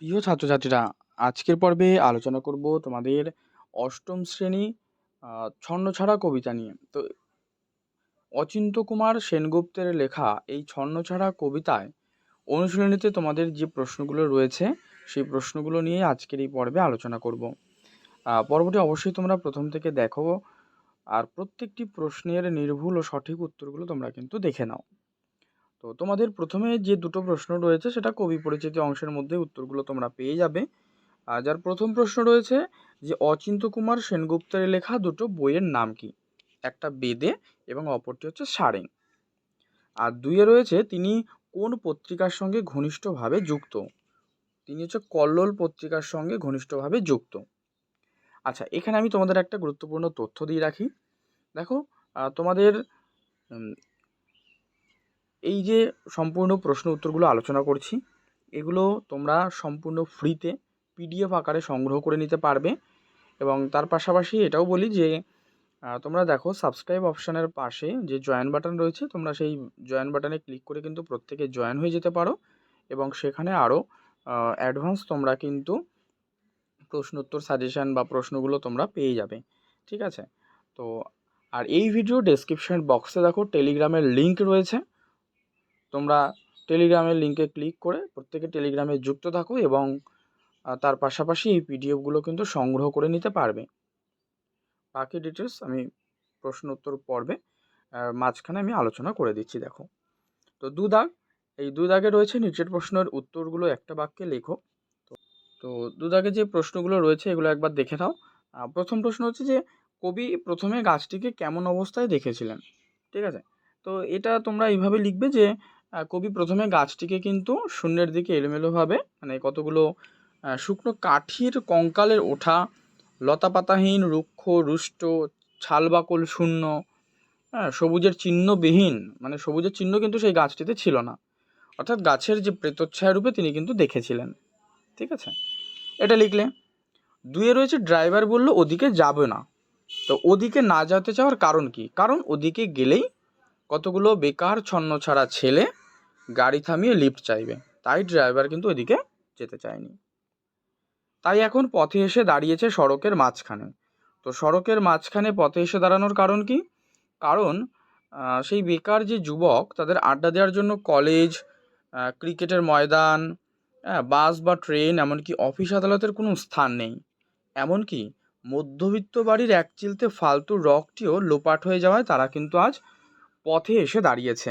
প্রিয় ছাত্রছাত্রীরা, আজকের পর্বে আলোচনা করব তোমাদের অষ্টম শ্রেণি ছন্নছাড়া কবিতা নিয়ে। তো অচিন্ত কুমার সেনগুপ্তের লেখা এই ছন্নছাড়া কবিতায় অনুশীলনীতে তোমাদের যে প্রশ্নগুলো রয়েছে, সেই প্রশ্নগুলো নিয়ে আজকের এই পর্বে আলোচনা করব। পর্বটি অবশ্যই তোমরা প্রথম থেকে দেখো, আর প্রত্যেকটি প্রশ্নের নির্ভুল ও সঠিক উত্তরগুলো তোমরা কিন্তু দেখে নাও। তো তোমাদের প্রথমে যে দুটো প্রশ্ন রয়েছে, সেটা কবি পরিচিতি অংশের মধ্যে উত্তরগুলো তোমরা পেয়ে যাবে। আর যার প্রথম প্রশ্ন রয়েছে যে, অচিন্ত কুমার সেনগুপ্তের লেখা দুটো বইয়ের নাম কি? একটা বেদে এবং অপরটি হচ্ছে সারেং। আর দুইয়ে রয়েছে, তিনি কোন পত্রিকার সঙ্গে ঘনিষ্ঠভাবে যুক্ত? তিনি হচ্ছে কল্লোল পত্রিকার সঙ্গে ঘনিষ্ঠভাবে যুক্ত। আচ্ছা এখানে আমি তোমাদের একটা গুরুত্বপূর্ণ তথ্য দিয়ে রাখি। দেখো তোমাদের এই যে সম্পূর্ণ প্রশ্ন উত্তরগুলো আলোচনা করছি, এগুলো তোমরা সম্পূর্ণ ফ্রিতে পিডিএফ আকারে সংগ্রহ করে নিতে পারবে এবং তার পাশাপাশি এটাও বলি যে তোমরা দেখো সাবস্ক্রাইব অপশানের পাশে যে জয়েন বাটন রয়েছে, তোমরা সেই জয়েন বাটনে ক্লিক করে কিন্তু প্রত্যেকে জয়েন হয়ে যেতে পারো এবং সেখানে আরও অ্যাডভান্স তোমরা কিন্তু প্রশ্ন উত্তর সাজেশান বা প্রশ্নগুলো তোমরা পেয়ে যাবে, ঠিক আছে? তো, আর এই ভিডিও ডেসক্রিপশন বক্সে দেখো টেলিগ্রামের লিংক রয়েছে। তোমরা টেলিগ্রামের লিঙ্কে ক্লিক করে প্রত্যেকে টেলিগ্রামে যুক্ত থাকো এবং তার পাশাপাশি এই পিডিএফগুলো কিন্তু সংগ্রহ করে নিতে পারবে। বাকি ডিটেলস আমি প্রশ্ন উত্তর পর্বে মাঝখানে আমি আলোচনা করে দিচ্ছি, দেখো। তো দু দাগ এই দু দাগে রয়েছে নিচের প্রশ্নের উত্তরগুলো একটা বাক্যে লেখো। তো তো দু দাগে যে প্রশ্নগুলো রয়েছে এগুলো একবার দেখে নাও। প্রথম প্রশ্ন হচ্ছে যে, কবি প্রথমে গাছটিকে কেমন অবস্থায় দেখেছিলেন? ঠিক আছে? তো এটা তোমরা এইভাবে লিখবে যে কবি প্রথমে গাছটিকে কিন্তু শূন্যের দিকে এলোমেলোভাবে মানে কতগুলো শুকনো কাঠির কঙ্কালের ওঠা, লতাপাতাহীন, রুক্ষ, রুষ্ট, ছালবাকল শূন্য হ্যাঁ সবুজের চিহ্নবিহীন মানে সবুজের চিহ্ন কিন্তু সেই গাছটিতে ছিল না। অর্থাৎ গাছের যে প্রেতচ্ছায়া রূপে তিনি কিন্তু দেখেছিলেন। ঠিক আছে? এটা লিখলে, দুয়ে রয়েছে ড্রাইভার বলল ওদিকে যাবে না। তো ওদিকে না যেতে চাওয়ার কারণ কি? কারণ ওদিকে গেলেই কতগুলো বেকার ছন্ন ছাড়া ছেলে গাড়ি থামিয়ে লিফট চাইবে। তাই ড্রাইভার কিন্তু ওইদিকে যেতে চায়নি। তাই এখন পথে এসে দাঁড়িয়েছে সড়কের মাঝখানে। তো সড়কের মাঝখানে পথে এসে দাঁড়ানোর কারণ কি? কারণ সেই বেকার যে যুবক তাদের আড্ডা দেওয়ার জন্য কলেজ ক্রিকেটের ময়দান হ্যাঁ, বাস বা ট্রেন এমনকি অফিস আদালতের কোনো স্থান নেই। এমনকি মধ্যবিত্ত বাড়ির এক চিলতে ফালতু রকটিও লোপাট হয়ে যাওয়ায় তারা কিন্তু আজ পথে এসে দাঁড়িয়েছে।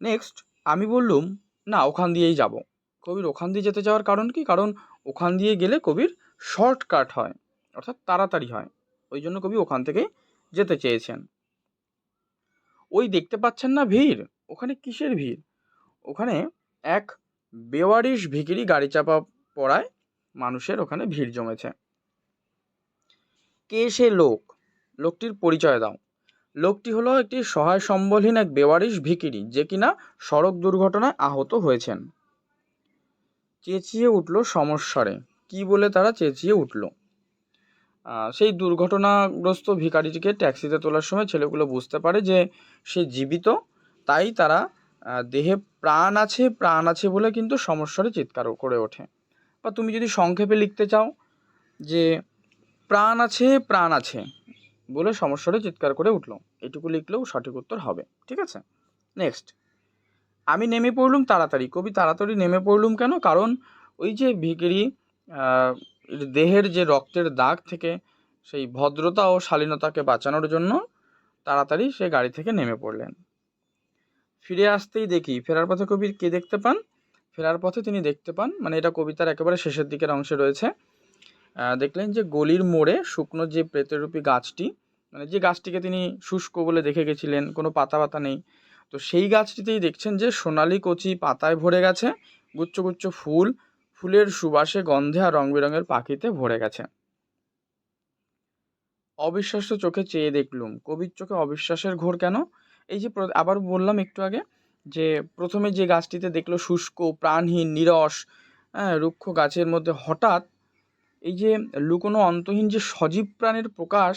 নেক্সট আমি বললুম, না, ওখান দিয়েই যাব। কবির ওখান দিয়ে যেতে যাওয়ার কারণ কি? কারণ ওখান দিয়ে গেলে কবির শর্টকাট হয়, অর্থাৎ তাড়াতাড়ি হয়। ওই জন্য কবি ওখান থেকেই যেতে চেয়েছেন। ওই দেখতে পাচ্ছেন না ভিড়? ওখানে কিসের ভিড়? ওখানে এক বেওয়ারিশ ভিখিরি গাড়ি চাপা পড়ায় মানুষের ওখানে ভিড় জমেছে। কে সে লোক? লোকটির পরিচয় দাও। লোকটি হলো একটি সহায় সম্বলহীন এক বেওয়ারিশ ভিখিরি যে কিনা সড়ক দুর্ঘটনায় আহত হয়েছেন। চেঁচিয়ে উঠল সমস্যারে কি বলে তারা চেঁচিয়ে উঠল? সেই দুর্ঘটনাগ্রস্ত ভিখারিটিকে ট্যাক্সিতে তোলার সময় ছেলেগুলো বুঝতে পারে যে সে জীবিত, তাই তারা দেহে প্রাণ আছে প্রাণ আছে বলে কিন্তু সমস্যারে চিৎকার করে ওঠে। বা তুমি যদি সংক্ষেপে লিখতে চাও যে, প্রাণ আছে প্রাণ আছে। বলে সমস্যারে চিৎকার করে উঠল। এটুকু লিখলেও সঠিক উত্তর হবে, ঠিক আছে? নেক্সট আমি নেমে পড়লুম তাড়াতাড়ি। কবি তাড়াতাড়ি নেমে পড়লুম কেন? কারণ ওই যে ভিকিরি দেহের যে রক্তের দাগ থেকে সেই ভদ্রতা ও শালীনতাকে বাঁচানোর জন্য তাড়াতাড়ি সে গাড়ি থেকে নেমে পড়লেন। ফিরে আসতেই দেখি, ফেরার পথে কবি কে দেখতে পান? ফেরার পথে তিনি দেখতে পান মানে এটা কবিতার একেবারে শেষের দিকের অংশে রয়েছে দেখলেন যে গলির মোড়ে শুকনো যে প্রেতরূপী গাছটি মানে যে গাছটিকে তিনি শুষ্ক বলে দেখে গেছিলেন, কোনো পাতা পাতা নেই। তো সেই গাছটিতেই দেখছেন যে সোনালি কচি পাতায় ভরে গেছে, গুচ্ছ গুচ্ছ ফুল, ফুলের সুবাসে গন্ধে আর রং বেরঙের পাখিতে ভরে গেছে। অবিশ্বাস্য চোখে চেয়ে দেখলুম, কবির চোখে অবিশ্বাসের ঘোর কেন? এই যে আবার বললাম একটু আগে যে প্রথমে যে গাছটিতে দেখল শুষ্ক, প্রাণহীন, নিরস হ্যাঁ রুক্ষ গাছের মধ্যে হঠাৎ এই যে লুকোনো অন্তহীন যে সজীব প্রাণের প্রকাশ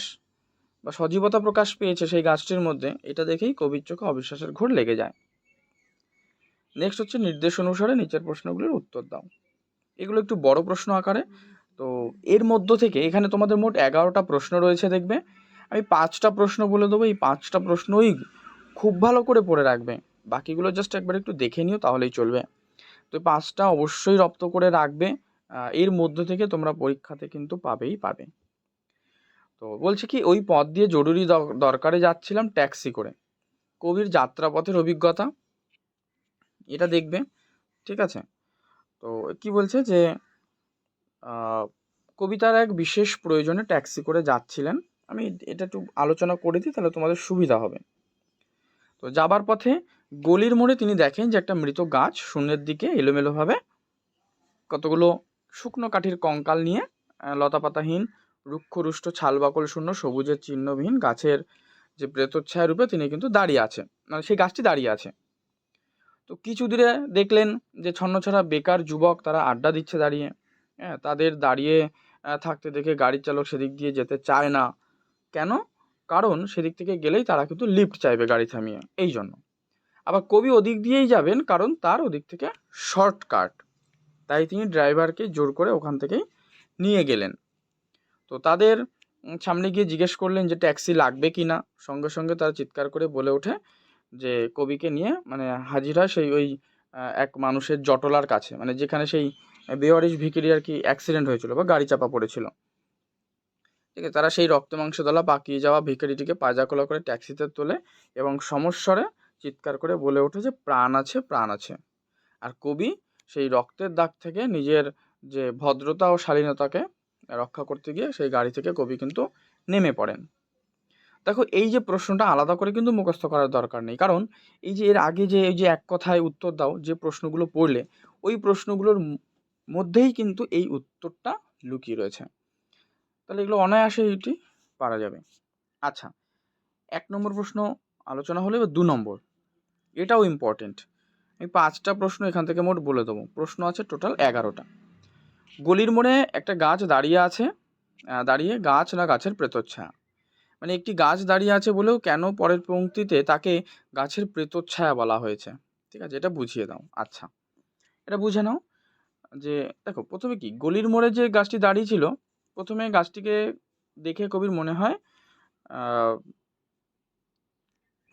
বা সজীবতা প্রকাশ পেয়েছে সেই গাছটির মধ্যে, এটা দেখেই কবির চোখে অবিশ্বাসের ঘোর লেগে যায়। নেক্সট হচ্ছে নির্দেশ অনুসারে নিচের প্রশ্নগুলির উত্তর দাও। এগুলো একটু বড় প্রশ্ন আকারে। তো এর মধ্য থেকে এখানে তোমাদের মোট এগারোটা প্রশ্ন রয়েছে দেখবে। আমি পাঁচটা প্রশ্ন বলে দেবো, এই পাঁচটা প্রশ্নই খুব ভালো করে পড়ে রাখবে। বাকিগুলো জাস্ট একবার একটু দেখে নিও, তাহলেই চলবে। তো পাঁচটা অবশ্যই রপ্ত করে রাখবে। এর মধ্য থেকে তোমরা পরীক্ষাতে কিন্তু পাবেই পাবে। তো বলছে কি, ওই পথ দিয়ে জরুরি দর- দরকারে যাচ্ছিলাম ট্যাক্সি করে। কবির যাত্রাপথের অভিজ্ঞতা, এটা দেখবে, ঠিক আছে? তো কি বলছে যে কবিতার এক বিশেষ প্রয়োজনে ট্যাক্সি করে যাচ্ছিলেন। আমি এটা একটু আলোচনা করে দিই, তাহলে তোমাদের সুবিধা হবে। তো যাবার পথে গলির মোড়ে তিনি দেখেন যে একটা মৃত গাছ শূন্যের দিকে এলোমেলোভাবে কতগুলো শুকনো কাঠির কঙ্কাল নিয়ে লতাপাতাহীন রুক্ষরুষ্ট ছালবাকল শূন্য, সবুজের চিহ্নবিহীন গাছের যে প্রেতচ্ছায়া রূপে তিনি কিন্তু দাঁড়িয়ে আছেন। মানে সেই গাছটি দাঁড়িয়ে আছে। তো কিছু দূরে দেখলেন যে ছন্নছাড়া বেকার যুবক তারা আড্ডা দিচ্ছে দাঁড়িয়ে। হ্যাঁ তাদের দাঁড়িয়ে থাকতে দেখে গাড়ির চালক সেদিক দিয়ে যেতে চায় না। কেন? কারণ সেদিক থেকে গেলেই তারা কিন্তু লিফট চাইবে গাড়ি থামিয়ে, এই জন্য। আবার কবি ওদিক দিয়েই যাবেন, কারণ তার ওদিক থেকে শর্টকাট। তাই তিনি ড্রাইভারকে জোর করে ওখান থেকেই নিয়ে গেলেন। তো তাদের সামনে গিয়ে জিজ্ঞেস করলেন যে ট্যাক্সি লাগবে কি না? সঙ্গে সঙ্গে তারা চিৎকার করে বলে ওঠে যে কবিকে নিয়ে মানে হাজির হয় সেই ওই এক মানুষের জটলার কাছে মানে যেখানে সেই বেওয়ারিশ ভিকিরি আর কি অ্যাক্সিডেন্ট হয়েছিল বা গাড়ি চাপা পড়েছিল। ঠিক আছে, তারা সেই রক্ত মাংস দলা পাকিয়ে যাওয়া ভিখারিটিকে পাজাকোলা করে ট্যাক্সিতে তোলে এবং সমস্বরে চিৎকার করে বলে ওঠে যে প্রাণ আছে প্রাণ আছে। আর কবি সেই রক্তের দাগ থেকে নিজের যে ভদ্রতা ও শালীনতাকে রক্ষা করতে গিয়ে সেই গাড়ি থেকে কবি কিন্তু নেমে পড়েন। দেখো, এই যে প্রশ্নটা আলাদা করে কিন্তু মুখস্থ করার দরকার নেই। কারণ এই যে এর আগে যে এই যে এক কথায় উত্তর দাও, যে প্রশ্নগুলো পড়লে, ওই প্রশ্নগুলোর মধ্যেই কিন্তু এই উত্তরটা লুকিয়ে রয়েছে। তাহলে এগুলো অনায়াসে এটি পারা যাবে। আচ্ছা এক নম্বর প্রশ্ন আলোচনা হলে এবার দু নম্বর। এটাও ইম্পর্টেন্ট আমি পাঁচটা প্রশ্ন এখান থেকে মোট বলে দেবো। প্রশ্ন আছে টোটাল এগারোটা। গলির মোড়ে একটা গাছ দাঁড়িয়ে আছে দাঁড়িয়ে গাছ না গাছের প্রেতচ্ছায়া মানে একটি গাছ দাঁড়িয়ে আছে বলেও কেন পরের পঙ্ক্তিতে তাকে গাছের প্রেতচ্ছায়া বলা হয়েছে? ঠিক আছে, এটা বুঝিয়ে দাও। আচ্ছা এটা বুঝে নাও যে, দেখো, প্রথমে কি, গলির মোড়ে যে গাছটি দাঁড়িয়ে ছিল, প্রথমে গাছটিকে দেখে কবির মনে হয়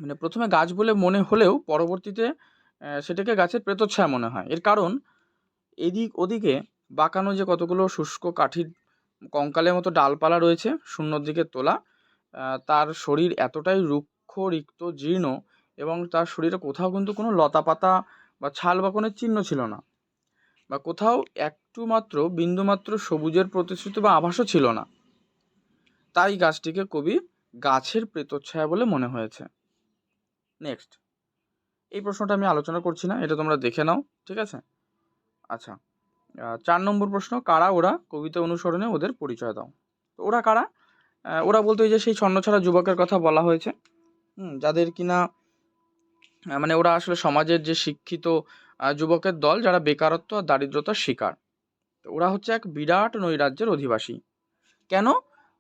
মানে প্রথমে গাছ বলে মনে হলেও পরবর্তীতে সেটাকে গাছের প্রেতচ্ছায়া মনে হয়। এর কারণ, এদিক ওদিকে বাঁকানো যে কতগুলো শুষ্ক কাঠির কঙ্কালের মতো ডালপালা রয়েছে শূন্যর দিকে তোলা তার শরীর এতটাই রুক্ষ, রিক্ত, জীর্ণ এবং তার শরীরে কোথাও কিন্তু কোনো লতা পাতা বা ছাল বাকনের চিহ্ন ছিল না বা কোথাও একটু মাত্র বিন্দুমাত্র সবুজের প্রতিশ্রুতি বা আভাসও ছিল না। তাই গাছটিকে কবি গাছের প্রেতচ্ছায়া বলে মনে হয়েছে। নেক্সট এই প্রশ্নটা আমি আলোচনা করছি না, এটা তোমরা দেখে নাও, ঠিক আছে? আচ্ছা। চার নম্বর প্রশ্ন, কারা ওরা কবিতা অনুসরণে ওদের পরিচয় দাও? তো ওরা কারা? ওরা বলতে ওই যে সেই ছন্নছাড়া যুবকের কথা বলা হয়েছে। যাদের কিনা মানে ওরা আসলে সমাজের যে শিক্ষিত যুবকের দল, যারা বেকারত্ব আর দারিদ্রতার শিকার, তো ওরা হচ্ছে এক বিরাট নৈরাজ্যের অধিবাসী। কেন?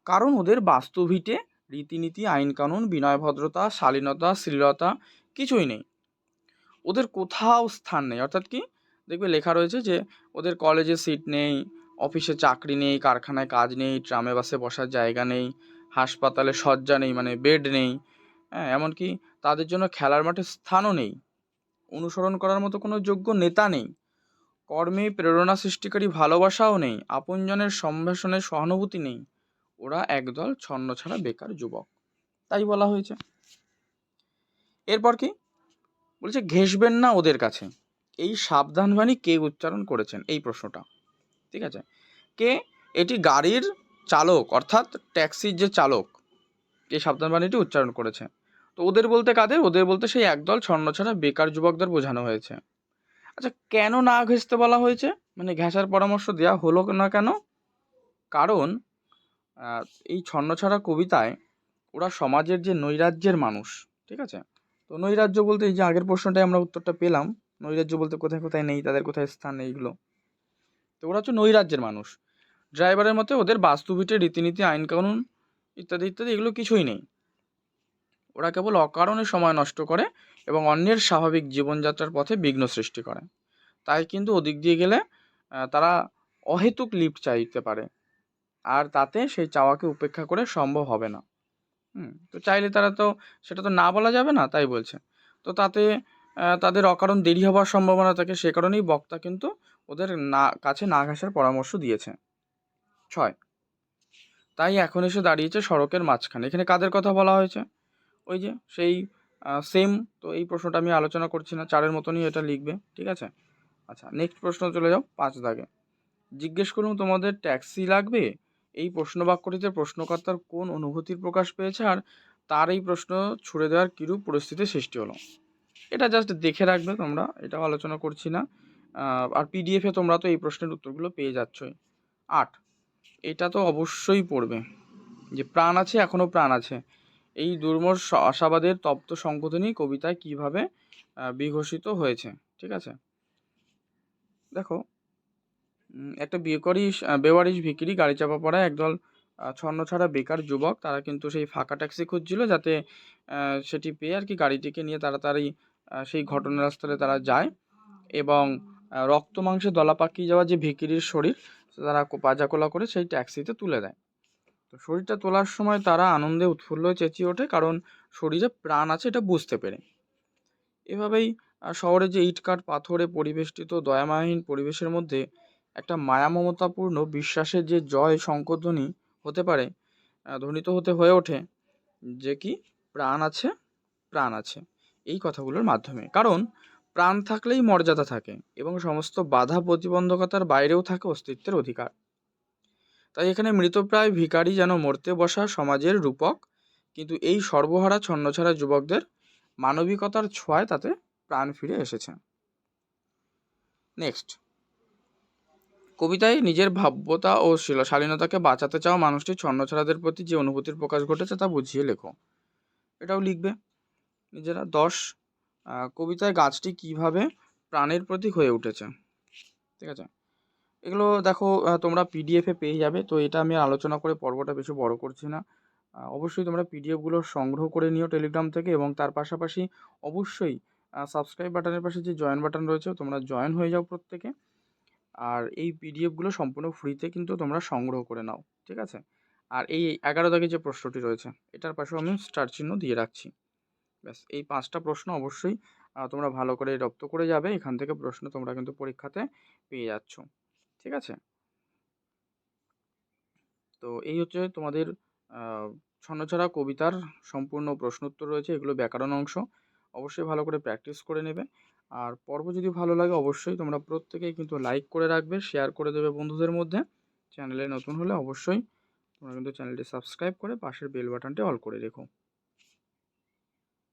কারণ ওদের বাস্তুভিটে রীতিনীতি, আইনকানুন বিনয় ভদ্রতা শালীনতা, শ্লীলতা কিছুই নেই। ওদের কোথাও স্থান নেই। অর্থাৎ কি? দেখবে লেখা রয়েছে যে ওদের কলেজে সিট নেই, অফিসে চাকরি নেই, কারখানায় কাজ নেই, ট্রামে বাসে বসার জায়গা নেই, হাসপাতালে শয্যা নেই মানে বেড নেই হ্যাঁ এমনকি তাদের জন্য খেলার মাঠে স্থানও নেই। অনুসরণ করার মতো কোনো যোগ্য নেতা নেই। কর্মে, প্রেরণা সৃষ্টিকারী ভালোবাসাও নেই, আপনজনের সম্ভাষণের সহানুভূতি নেই। ওরা একদল ছন্ন ছাড়া বেকার যুবক। তাই বলা হয়েছে। এরপর কি? বলছে ঘেসবেন না ওদের কাছে। এই সাবধানবাণী কে উচ্চারণ করেছেন? এই প্রশ্নটা। ঠিক আছে? কে? এটি গাড়ির চালক, অর্থাৎ ট্যাক্সির যে চালক এই সাবধানবাণীটি উচ্চারণ করেছে। তো ওদের বলতে কাদের? ওদের বলতে সেই একদল ছন্ন ছাড়া বেকার যুবকদের বোঝানো হয়েছে। আচ্ছা কেন না ঘেঁষতে বলা হয়েছে? মানে ঘেঁষার পরামর্শ দেওয়া হলো না কেন? কারণ এই ছন্নছাড়া কবিতায় ওরা সমাজের যে নৈরাজ্যের মানুষ, ঠিক আছে? তো নৈরাজ্য বলতে এই যে আগের প্রশ্নটায় আমরা উত্তরটা পেলাম নৈরাজ্য বলতে কোথায় কোথায় নেই, তাদের কোথায় স্থান নেই এগুলো। তো ওরা হচ্ছে নৈরাজ্যের মানুষ। ড্রাইভারের মতে ওদের বাস্তুভিটে রীতিনীতি আইন কানুন ইত্যাদি ইত্যাদি এগুলো কিছুই নেই। ওরা কেবল অকারণে সময় নষ্ট করে এবং অন্যের স্বাভাবিক জীবনযাত্রার পথে বিঘ্ন সৃষ্টি করে। তাই কিন্তু ওদিক দিয়ে গেলে তারা অহেতুক লিফট চাইতে পারে। আর তাতে সেই চাওয়াকে উপেক্ষা করে সম্ভব হবে না। হুম, তো চাইলে তারা তো, সেটা তো না বলা যাবে না, তাই বলছে। তো তাতে তাদের অকারণ দেরি হওয়ার সম্ভাবনা থাকে সে কারণেই বক্তা কিন্তু ওদের না, কাছে না ঘাসার পরামর্শ দিয়েছে। ছয়। তাই এখন এসে দাঁড়িয়েছে সড়কের মাঝখানে। এখানে কাদের কথা বলা হয়েছে? ওই যে সেই সেম তো এই প্রশ্নটা আমি আলোচনা করছি না, চারের মতনই এটা লিখবে, ঠিক আছে? আচ্ছা নেক্সট প্রশ্ন চলে যাও পাঁচ দাগে। জিজ্ঞেস করুন, তোমাদের ট্যাক্সি লাগবে? এই প্রশ্ন বাক্যটিতে প্রশ্নকর্তার কোন অনুভূতির প্রকাশ পেয়েছে আর তার এই প্রশ্ন ছুড়ে দেওয়ার কিরূপ পরিস্থিতির সৃষ্টি হলো? এটা জাস্ট দেখে রাখবে তোমরা, এটাও আলোচনা করছি না। আর পিডিএফে তোমরা তো এই প্রশ্নের উত্তরগুলো পেয়ে যাচ্ছই। আট, এটা তো অবশ্যই পড়বে। যে প্রাণ আছে এখনও প্রাণ আছে। এই দুর্মর আশাবাদের তপ্ত সংবোধনী কবিতায় কীভাবে বিঘোষিত হয়েছে, ঠিক আছে? দেখো একটা বেকরিস বেওয়ারিশ ভিকিরি গাড়ি চাপা পড়ায় একদল ছন্ন ছাড়া বেকার যুবক, তারা কিন্তু সেই ফাঁকা ট্যাক্সি খুঁজছিল যাতে সেটি পেয়ে আর কি গাড়িটিকে নিয়ে তাড়াতাড়ি সেই ঘটনাস্থলে তারা যায় এবং রক্ত মাংসে দলা পাকিয়ে যাওয়া যে ভিকিরির শরীর, তারা পাজাকোলা করে সেই ট্যাক্সিতে তুলে দেয়। তো শরীরটা তোলার সময় তারা আনন্দে উৎফুল্ল চেঁচিয়ে ওঠে কারণ শরীরে প্রাণ আছে এটা বুঝতে পেরে। এভাবেই শহরে যে ইটকাট পাথরে পরিবেষ্টিত দয়ামাহীন পরিবেশের মধ্যে একটা মায়া মমতাপূর্ণ বিশ্বাসের যে জয় শঙ্করধ্বনি হতে পারে ধ্বনিত হতে হয়ে ওঠে যে কি, প্রাণ আছে প্রাণ আছে। এই কথাগুলোর মাধ্যমে। কারণ, প্রাণ থাকলেই মর্যাদা থাকে এবং সমস্ত বাধা প্রতিবন্ধকতার বাইরেও থাকে অস্তিত্বের অধিকার। তাই এখানে মৃতপ্রায় ভিখারি যেন মরতে বসা সমাজের রূপক, কিন্তু এই সর্বহারা ছন্নছাড়া যুবকদের মানবিকতার ছোঁয়ায় তাতে প্রাণ ফিরে এসেছে। নেক্সট। কবিতায় নিজের ভাব্যতা ও শীল- শালীনতাকে বাঁচাতে চাওয়া মানুষটি ছন্নছাড়াদের প্রতি যে অনুভূতির প্রকাশ ঘটেছে তা বুঝিয়ে লেখো। এটাও লিখবে। নিজেরা দশ কবিতায় গাছটি কীভাবে প্রাণের প্রতীক হয়ে উঠেছে। ঠিক আছে? এগুলো দেখো তোমরা পিডিএফে পেয়ে যাবে। তো এটা আমি আলোচনা করে পর্বটা বেশি বড় করছি না। অবশ্যই তোমরা পিডিএফগুলো সংগ্রহ করে নিও টেলিগ্রাম থেকে এবং তার পাশাপাশি অবশ্যই সাবস্ক্রাইব বাটনের পাশে যে জয়েন বাটন রয়েছে, তোমরা জয়েন হয়ে যাও প্রত্যেকে। আর এই পিডিএফগুলো সম্পূর্ণ ফ্রিতে কিন্তু তোমরা সংগ্রহ করে নাও। ঠিক আছে? আর এই এগারো দাগে যে প্রশ্নটি রয়েছে, এটার পাশেও আমি স্টার চিহ্ন দিয়ে রাখছি। ব্যাস, এই পাঁচটা প্রশ্ন অবশ্যই তোমরা ভালো করে রপ্ত করে যাবে। এখান থেকে প্রশ্ন তোমরা কিন্তু পরীক্ষাতে পেয়ে যাচ্ছ। ঠিক আছে? তো এই হচ্ছে তোমাদের ছন্নছাড়া কবিতার সম্পূর্ণ প্রশ্নোত্তর রয়েছে। এগুলো ব্যাকরণ অংশ। অবশ্যই ভালো করে প্র্যাকটিস করে নেবে। আর পর্ব যদি ভালো লাগে, অবশ্যই তোমরা প্রত্যেকেই কিন্তু লাইক করে রাখবে, শেয়ার করে দেবে বন্ধুদের মধ্যে। চ্যানেলে নতুন হলে অবশ্যই তোমরা কিন্তু চ্যানেলটি সাবস্ক্রাইব করে পাশের বেল বাটনটি অল করে রেখো।